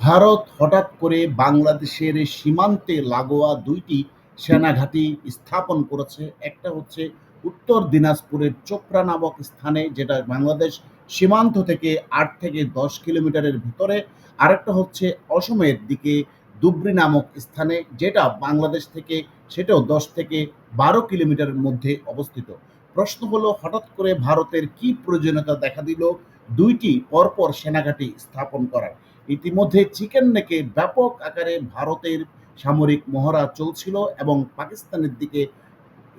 ভারত হঠাৎ করে বাংলাদেশের সীমান্তে লাগোয়া দুইটি সেনাঘাঁটি স্থাপন করেছে। একটা হচ্ছে উত্তর দিনাজপুরের চোপড়া নামক স্থানে, যেটা বাংলাদেশ সীমান্ত থেকে আট থেকে দশ কিলোমিটারের ভিতরে। আরেকটা হচ্ছে অসমের দিকে, দুবরি নামক স্থানে, যেটা বাংলাদেশ থেকে সেটাও দশ থেকে বারো কিলোমিটারের মধ্যে অবস্থিত। প্রশ্ন হলো, হঠাৎ করে ভারতের কি প্রয়োজনীয়তা দেখা দিল? দুইটি পরপর সেনাঘাঁটি স্থাপন করার। ইতিমধ্যে চিকেন নেকে ব্যাপক আকারে ভারতের সামরিক মহড়া চলছিল এবং পাকিস্তানের দিকে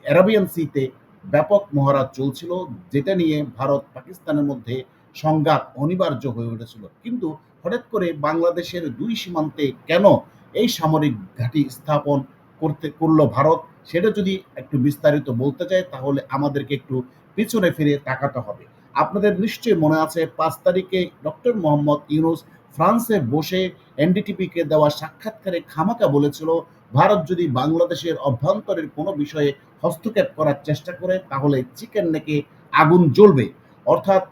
অ্যারাবিয়ান সিতে ব্যাপক মহড়া চলছিল, যেটা নিয়ে ভারত পাকিস্তানের মধ্যে সংঘাত অনিবার্য হয়ে উঠেছিল। কিন্তু হঠাৎ করে বাংলাদেশের দুই সীমান্তে কেন এই সামরিক ঘাঁটি স্থাপন করতে করল ভারত, সেটা যদি একটু বিস্তারিত বলতে চাই, তাহলে আমাদেরকে একটু পিছনে ফিরে তাকাতে হবে। আপনাদের নিশ্চয়ই মনে আছে, পাঁচ তারিখে ডক্টর মোহাম্মদ ইউনুস ফ্রান্সে বসে এনডিটিপিকে দেওয়া সাক্ষাৎকারে খামাকা বলেছিল, ভারত যদি বাংলাদেশের অভ্যন্তরের কোনো বিষয়ে হস্তক্ষেপ করার চেষ্টা করে, তাহলে চিকেন নেকে আগুন জ্বলবে। অর্থাৎ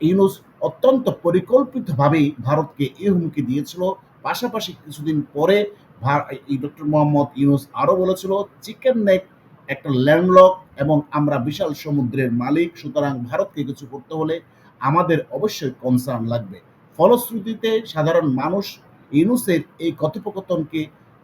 ইউনুস অত্যন্ত পরিকল্পিতভাবেই ভারতকে এই হুমকি দিয়েছিল। পাশাপাশি কিছুদিন পরে ডক্টর মোহাম্মদ ইউনুস আরও বলেছিল, চিকেন নেক একটা ল্যান্ডলক এবং আমরা বিশাল সমুদ্রের মালিক, সুতরাং ভারতকে কিছু করতে হলে আমাদের অবশ্যই কনসার্ন লাগবে। ফলশ্রুতিতে সাধারণ মানুষ ইউনুসের এই কথোপকথনকে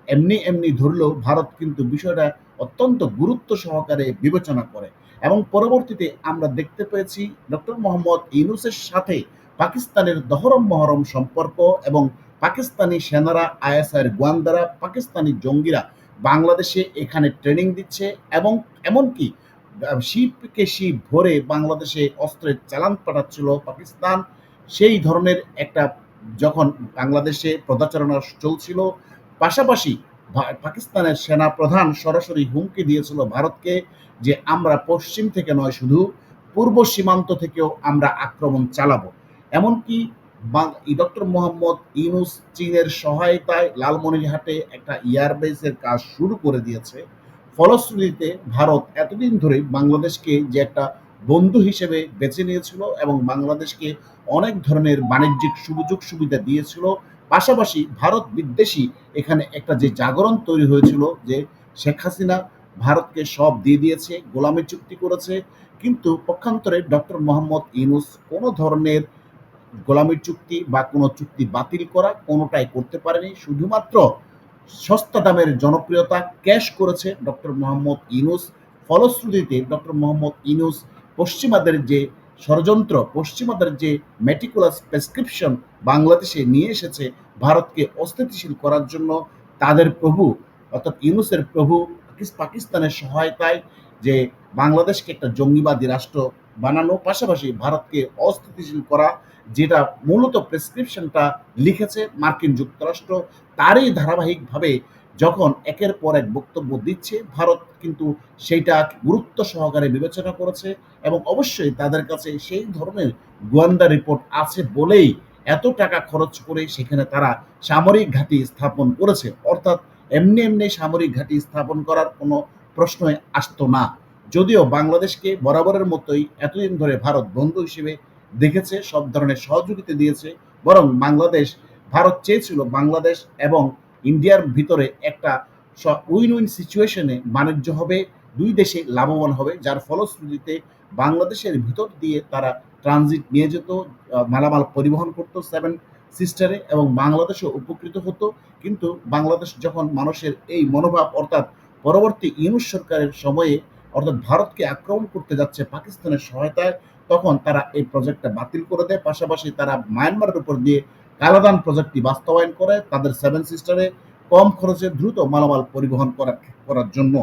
এমনি এমনি ধরলেও ভারত কিন্তু বিষয়টা অত্যন্ত গুরুত্ব সহকারে বিবেচনা করে। এবং পরবর্তীতে আমরা দেখতে পেয়েছি ডক্টর মোহাম্মদ ইউনুসের সাথে পাকিস্তানের দহরম মহরম সম্পর্ক এবং পাকিস্তানি সেনারা, আইএসআইয়ের গোয়ান্দারা, পাকিস্তানি জঙ্গিরা বাংলাদেশে এখানে ট্রেনিং দিচ্ছে এবং এমনকি শিপকে শিপ ভরে বাংলাদেশে অস্ত্রের চালান পাঠাচ্ছিল পাকিস্তান। সেই ধরনের একটা যখন বাংলাদেশে পদাচারণা চলছিল, পাশাপাশি পাকিস্তানের সেনা প্রধান সরাসরি হুমকি দিয়েছিল ভারতকে যে আমরা পশ্চিম থেকে নয়, শুধু পূর্ব সীমান্ত থেকেও আমরা আক্রমণ চালাবো। এমনকি ডক্টর মোহাম্মদ ইউনুস চীনের সহায়তায় লালমনিরহাটে একটা এয়ারবেসের কাজ শুরু করে দিয়েছে। ফলশ্রুতিতে ভারত এতদিন ধরে বাংলাদেশকে যে একটা বন্ধু হিসেবে বেছে নিয়েছিল এবং বাংলাদেশকে অনেক ধরনের বাণিজ্যিক সুযোগ সুবিধা দিয়েছিল। পাশাপাশি ভারত বিদ্বেষী এখানে একটা যে জাগরণ তৈরি হয়েছিল যে শেখ হাসিনা ভারতকে সব দিয়ে দিয়েছে, গোলামি চুক্তি করেছে, কিন্তু পক্ষান্তরে ডক্টর মোহাম্মদ ইউনুস কোনো ধরনের গোলামির চুক্তি বা কোনো চুক্তি বাতিল করা কোনোটাই করতে পারেনি। শুধুমাত্র সস্তা দামের জনপ্রিয়তা ক্যাশ করেছে ডক্টর মোহাম্মদ ইউনুস। ফলশ্রুতিতে ডক্টর মোহাম্মদ ইউনুস পশ্চিমাদের যে ষড়যন্ত্র, পশ্চিমাদের যে মেটিকুলাস প্রেসক্রিপশন বাংলাদেশে নিয়ে এসেছে ভারতকে অস্থিতিশীল করার জন্য, তাদের প্রভু, অর্থাৎ ইউনুসের প্রভু পাকিস্তানের সহায়তায় যে বাংলাদেশকে একটা জঙ্গিবাদী রাষ্ট্র বানানো, পাশাপাশি ভারতকে অস্থিতিশীল করা, যেটা মূলত প্রেসক্রিপশনটা লিখেছে মার্কিন যুক্তরাষ্ট্র, তারই ধারাবাহিকভাবে যখন একের পর এক বক্তব্য দিচ্ছে, ভারত কিন্তু সেইটা গুরুত্ব সহকারে বিবেচনা করেছে এবং অবশ্যই তাদের কাছে সেই ধরনের গোয়েন্দা রিপোর্ট আছে বলেই এত টাকা খরচ করে সেখানে তারা সামরিক ঘাঁটি স্থাপন করেছে। অর্থাৎ এমনি এমনি সামরিক ঘাঁটি স্থাপন করার কোনো প্রশ্নই আসতো না। যদিও বাংলাদেশকে বরাবরের মতোই এতদিন ধরে ভারত বন্ধু হিসেবে দেখেছে, সব ধরনের সহযোগিতা দিয়েছে, বরং বাংলাদেশ, ভারত চেয়েছিল বাংলাদেশ এবং ইন্ডিয়ার ভিতরে একটা উইন উইন সিচুয়েশনে বাণিজ্য হবে, দুই দেশে লাভবান হবে, যার ফলশ্রুতিতে বাংলাদেশের ভিতর দিয়ে তারা ট্রানজিট নিয়ে যেত মালামাল পরিবহন করতো সেভেন সিস্টারে এবং বাংলাদেশও উপকৃত হতো। কিন্তু বাংলাদেশ যখন মানুষের এই মনোভাব অর্থাৎ পরবর্তী ইউনুস সরকারের সময়ে অর্থাৎ ভারতকে আক্রমণ করতে যাচ্ছে পাকিস্তানের সহায়তায়, তখন তারা এই প্রজেক্টটা বাতিল করে দেয়। পাশাপাশি তারা মায়ানমারের উপর দিয়ে কালাদান প্রজেক্টটি বাস্তবায়ন করে তাদের সেভেন সিস্টারে কম খরচে দ্রুত মালামাল পরিবহন করার করার জন্য।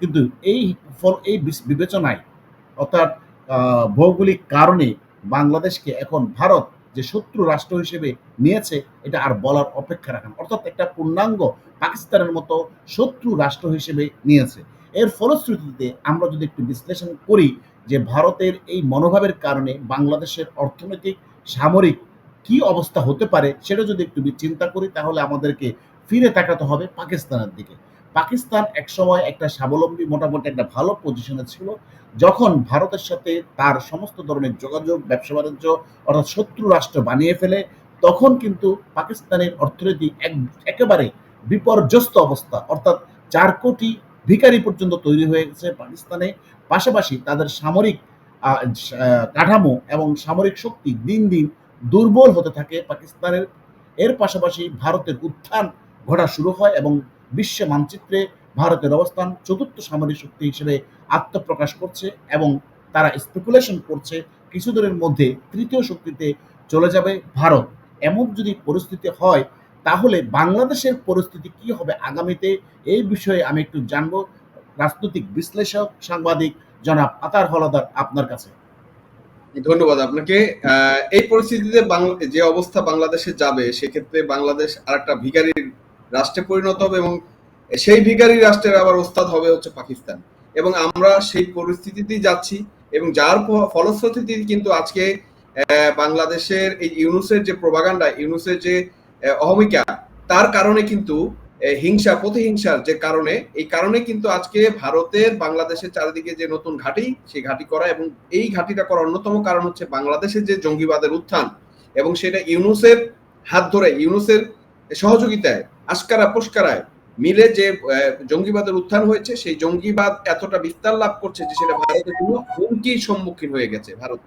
কিন্তু এই ফল, এই বিবেচনায় অর্থাৎ ভৌগোলিক কারণে বাংলাদেশকে এখন ভারত যে শত্রু রাষ্ট্র হিসেবে নিয়েছে, এটা আর বলার অপেক্ষা রাখেন অর্থাৎ একটা পূর্ণাঙ্গ পাকিস্তানের মতো শত্রু রাষ্ট্র হিসেবে নিয়েছে। এর ফলশ্রুতিতে আমরা যদি একটু বিশ্লেষণ করি যে ভারতের এই মনোভাবের কারণে বাংলাদেশের অর্থনৈতিক, সামরিক কি অবস্থা হতে পারে সেটা যদি একটু চিন্তা করি, তাহলে আমাদেরকে ফিরে তাকাতে হবে পাকিস্তানের দিকে। পাকিস্তান একসময় একটা স্বাবলম্বী, মোটামুটি একটা ভালো পজিশনে ছিল। যখন ভারতের সাথে তার সমস্ত ধরনের যোগাযোগ, ব্যবসা বাণিজ্য, অর্থাৎ শত্রু রাষ্ট্র বানিয়ে ফেলে, তখন কিন্তু পাকিস্তানের অর্থনীতি এক, একেবারে বিপর্যস্ত অবস্থা। অর্থাৎ চার কোটি ভিখারি পর্যন্ত তৈরি হয়ে গেছে পাকিস্তানে। পাশাপাশি তাদের সামরিক কাঠামো এবং সামরিক শক্তি দিন দিন দুর্বল হতে থাকে পাকিস্তানের। এর পাশাপাশি ভারতের উত্থান ঘটা শুরু হয় এবং বিশ্ব মানচিত্রে ভারতের অবস্থান চতুর্থ সামরিক শক্তি হিসেবে আত্মপ্রকাশ করছে এবং তারা স্পেকুলেশন করছে কিছু কিছুদিনের মধ্যে তৃতীয় শক্তিতে চলে যাবে ভারত। এমন যদি পরিস্থিতি হয়, তাহলে বাংলাদেশের পরিস্থিতি কি হবে আগামীতে? এই বিষয়ে আমি একটু জানব। রাজনৈতিক বিশ্লেষক, সাংবাদিক জনাব আতার হলাদার আপনার কাছে। ধন্যবাদ আপনাকে। এই পরিস্থিতিতে যে অবস্থা বাংলাদেশে যাবে, সেক্ষেত্রে বাংলাদেশ আর একটা ভিখারির রাষ্ট্রে পরিণত হবে এবং সেই ভিখারি রাষ্ট্রের আবার ওস্তাদ হবে হচ্ছে পাকিস্তান। এবং আমরা সেই পরিস্থিতিতেই যাচ্ছি এবং যার ফলশ্রুতিতে কিন্তু আজকে বাংলাদেশের এই ইউনুসের যে প্রভাগান্ডা, ইউনুসের যে অহমিকা, তার কারণে কিন্তু হিংসা, প্রতিহিংসার যে কারণে, এই কারণে কিন্তু আজকে ভারতের বাংলাদেশের চারিদিকে যে নতুন ঘাঁটি, সেই ঘাঁটি করা এবং এই ঘাঁটিটা করার অন্যতম কারণ হচ্ছে বাংলাদেশের যে জঙ্গিবাদের উত্থান এবং সেটা ইউনুসের হাত ধরে, ইউনুসের সহযোগিতায় আস্কারা পুস্কারায় মিলে যে জঙ্গিবাদের উত্থান হয়েছে, সেই জঙ্গিবাদ এতটা বিস্তার লাভ করছে যে সেটা ভারতের জন্য হুমকির সম্মুখীন হয়ে গেছে। ভারত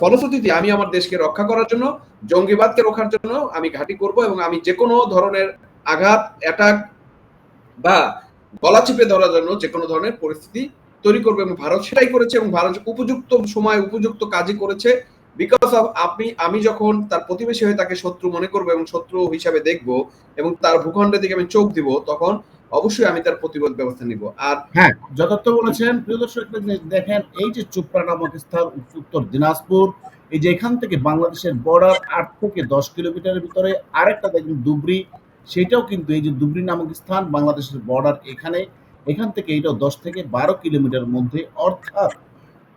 ফলশ্রুতিতে আমি আমার দেশকে রক্ষা করার জন্য, জঙ্গিবাদকে রক্ষার জন্য আমি ঘাঁটি করব এবং আমি যে কোনো ধরনের আঘাত অ্যাটাক বা গলা চিপে ধরার জন্য যে কোনো ধরনের পরিস্থিতি তৈরি করবে এবং ভারত সেটাই করেছে এবং ভারত উপযুক্ত সময় উপযুক্ত কাজই করেছে। বিকজ অফ আপনি আমি যখন তার প্রতিবেশী হয়ে তাকে শত্রু মনে করব এবং শত্রু হিসাবে দেখব এবং তার ভূখণ্ডের দিকে আমি চোখ দিব তখন অবশ্যই আমি তার প্রতিরোধ ব্যবস্থা নিব। আর হ্যাঁ। যথার্থ বলেছেন প্রিয় দর্শক দেখেন এই যে চোপড়া নামক স্থান উত্তর দিনাজপুর এই যে এখান থেকে বাংলাদেশের বর্ডার আট থেকে দশ কিলোমিটারের ভিতরে আরেকটা দেখবেন দুবরি সেটাও কিন্তু এই যে দুবরি নামক স্থান বাংলাদেশের বর্ডার এখানে, এখান থেকে এটাও দশ থেকে বারো কিলোমিটার মধ্যে, অর্থাৎ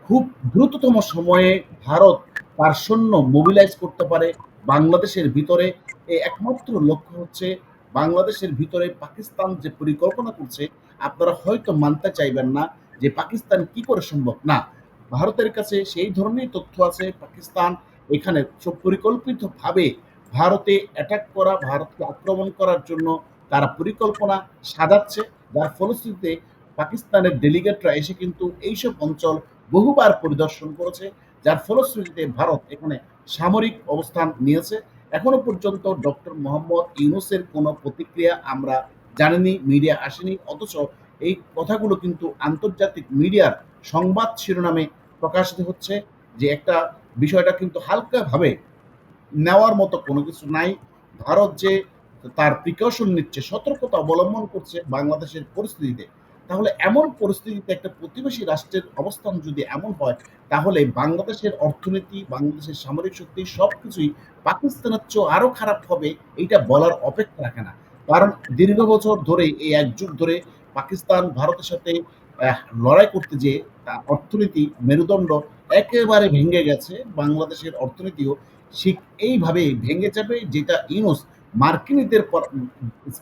খুব দ্রুততম সময়ে ভারত তার সৈন্য মোবিলাইজ করতে পারে বাংলাদেশের ভিতরে। এই একমাত্র লক্ষ্য হচ্ছে বাংলাদেশের ভিতরে পাকিস্তান যে পরিকল্পনা করছে, আপনারা হয়তো মানতে চাইবেন না যে পাকিস্তান কি করে সম্ভব। না, ভারতের কাছে সেই ধরনের তথ্য আছে। পাকিস্তান এখানে পরিকল্পিতভাবে ভারতে অ্যাটাক করা, ভারতকে আক্রমণ করার জন্য তারা পরিকল্পনা সাজাচ্ছে। যার ফলশ্রুতিতে পাকিস্তানের ডেলিগেটরা এসে কিন্তু এইসব অঞ্চল বহুবার পরিদর্শন করেছে। যার ফলশ্রুতিতে ভারত এখানে সামরিক অবস্থান নিয়েছে। এখনও পর্যন্ত ডক্টর মোহাম্মদ ইউনুসের কোনো প্রতিক্রিয়া আমরা জানিনি মিডিয়া আসেনি, অথচ এই কথাগুলো কিন্তু আন্তর্জাতিক মিডিয়ার সংবাদ শিরোনামে প্রকাশিত হচ্ছে যে একটা বিষয়টা কিন্তু হালকাভাবে নেওয়ার মতো কোনো কিছু নাই। ভারত যে তার প্রিকশন নিচ্ছে, সতর্কতা অবলম্বন করছে বাংলাদেশের পরিস্থিতিতে, তাহলে এমন পরিস্থিতিতে একটা প্রতিবেশী রাষ্ট্রের অবস্থান যদি এমন হয়, তাহলে বাংলাদেশের অর্থনীতি, বাংলাদেশের সামরিক শক্তি সব কিছুই পাকিস্তানের চেয়েও আরও খারাপ হবে, এইটা বলার অপেক্ষা রাখে না। কারণ দীর্ঘ বছর ধরে, এই এক যুগ ধরে পাকিস্তান ভারতের সাথে লড়াই করতে যে তার অর্থনীতি মেরুদণ্ড একেবারে ভেঙে গেছে, বাংলাদেশের অর্থনীতিও ঠিক এইভাবে ভেঙে যাবে যেটা ইউনুস মার্কিনীদের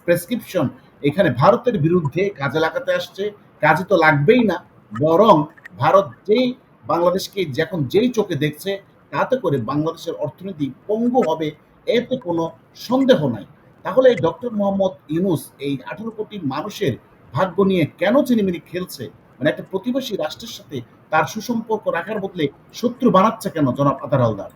প্রেসক্রিপশন এখানে ভারতের বিরুদ্ধে কাজে লাগাতে আসছে। কাজে তো লাগবেই না, বরং ভারত যেই বাংলাদেশকে যখন যেই চোখে দেখছে, তাতে করে বাংলাদেশের অর্থনীতি পঙ্গু হবে, এতে কোনো সন্দেহ নাই। তাহলে ডক্টর মোহাম্মদ ইউনুস এই আঠারো কোটি মানুষের ভাগ্য নিয়ে কেন চিনিমিনি খেলছে? মানে একটা প্রতিবেশী রাষ্ট্রের সাথে তার সুসম্পর্ক রাখার বদলে শত্রু বানাচ্ছে কেন জনাব আতার হালদার?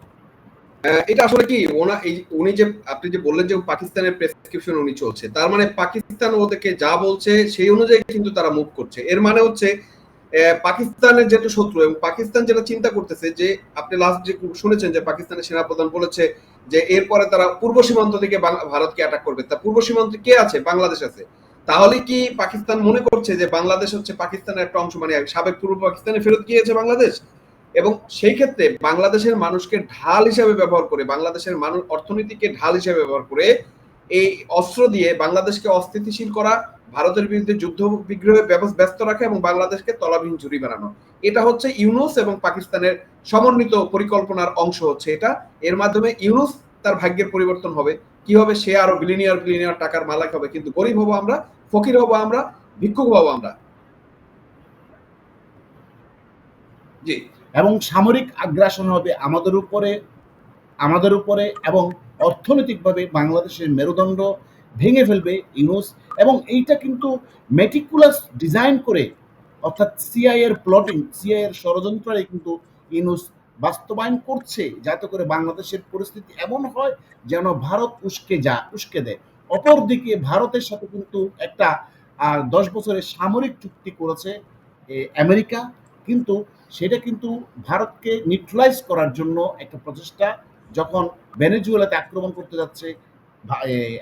এটা আসলে কি, ওনা এই উনি যে, আপনি যে বললেন যে পাকিস্তানের প্রেসক্রিপশন উনি চলছে, তার মানে পাকিস্তান ওদেরকে যা বলছে সেই অনুযায়ী কিন্তু তারা মুভ করছে। এর মানে হচ্ছে পাকিস্তানের যেটা শত্রু এবং পাকিস্তান যেটা চিন্তা করতেছে যে, আপনি লাস্ট যে শুনেছেন যে পাকিস্তানের সেনাপ্রধান বলেছে যে, এরপরে তারা পূর্ব সীমান্ত থেকে ভারতকে অ্যাটাক করবে। তা পূর্ব সীমান্তে কে আছে? বাংলাদেশ আছে। তাহলে কি পাকিস্তান মনে করছে যে, বাংলাদেশ হচ্ছে পাকিস্তানের একটা অংশ মানে সাবেক পূর্ব পাকিস্তানে ফেরত গিয়েছে বাংলাদেশ? এবং সেই ক্ষেত্রে বাংলাদেশের মানুষকে ঢাল হিসেবে ব্যবহার করে, বাংলাদেশের মানুষ, অর্থনীতিকে ঢাল হিসেবে ব্যবহার করে এই অস্ত্র দিয়ে বাংলাদেশকে অস্থিতিশীল করা, ভারতের বিরুদ্ধে যুদ্ধ বিগ্রহে ব্যস্ত রাখা এবং বাংলাদেশকে তলাবিহীন ঝুড়ি বানানো। এটা হচ্ছে ইউনুস এবং পাকিস্তানের সমন্বিত পরিকল্পনার অংশ হচ্ছে এটা। এর মাধ্যমে ইউনুস তার ভাগ্যের পরিবর্তন হবে। কি হবে? সে আরও বিলিনিয়ার বিলিনিয়ার টাকার মালিক হবে। কিন্তু গরিব হব আমরা, ফকির হব আমরা, ভিক্ষুক হব আমরা। জি। এবং সামরিক আগ্রাসন হবে আমাদের উপরে আমাদের উপরে এবং অর্থনৈতিকভাবে বাংলাদেশের মেরুদণ্ড ভেঙে ফেলবে ইউনুস এবং এইটা কিন্তু মেটিকুলাস ডিজাইন করে, অর্থাৎ সিআই এর প্লটিং সিআই এর ষড়যন্ত্রে কিন্তু ইউনুস বাস্তবায়ন করছে যাতে করে বাংলাদেশের পরিস্থিতি এমন হয় যেন ভারত উস্কে যা, উস্কে দেয় অপরদিকে ভারতের সাথে কিন্তু একটা দশ বছরের সামরিক চুক্তি করেছে আমেরিকা। কিন্তু সেটা কিন্তু ভারতকে নিউট্রালাইজ করার জন্য একটা প্রচেষ্টা। যখন ভেনেজুয়েলাতে আক্রমণ করতে যাচ্ছে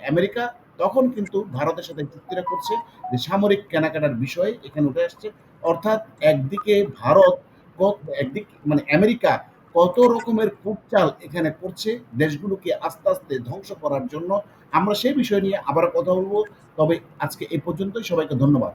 আমেরিকা, তখন কিন্তু ভারতের সাথে চুক্তিটা করছে যে সামরিক কেনাকাটার বিষয়ে এখানে উঠে আসছে। অর্থাৎ একদিকে ভারত কত- একদিক মানে আমেরিকা কত রকমের কূটচাল এখানে করছে দেশগুলোকে আস্তে আস্তে ধ্বংস করার জন্য। আমরা সেই বিষয় নিয়ে আবার কথা বলব। তবে আজকে এ পর্যন্তই। সবাইকে ধন্যবাদ।